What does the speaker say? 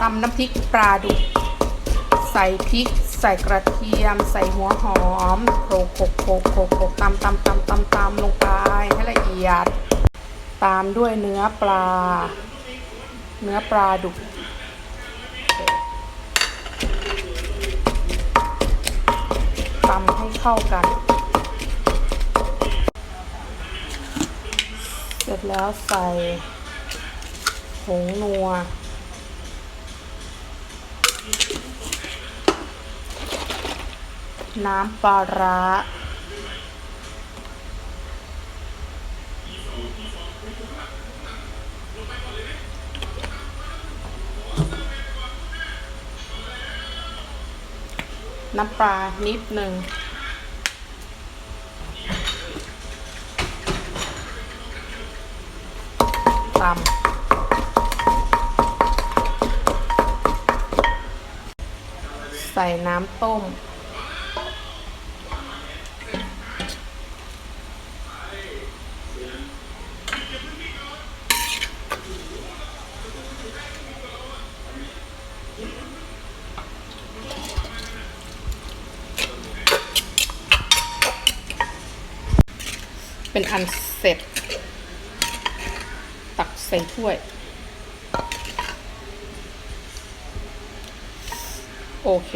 ตำน้ำพริกปลาดุกใส่พริก ใส่กระเทียม ใส่หัวหอมโขลกโขลกโขลกโขลกโขลกตำตำตำตำตำลงไปให้ละเอียด ตามด้วยเนื้อปลา เนื้อปลาดุกตำให้เข้ากัน เสร็จแล้วใส่ผงนัว น้ำปลาร้า น้ำปลานิดหนึ่งตำใส่น้ำต้ม เป็นอันเสร็จ ตักใส่ถ้วย โอเค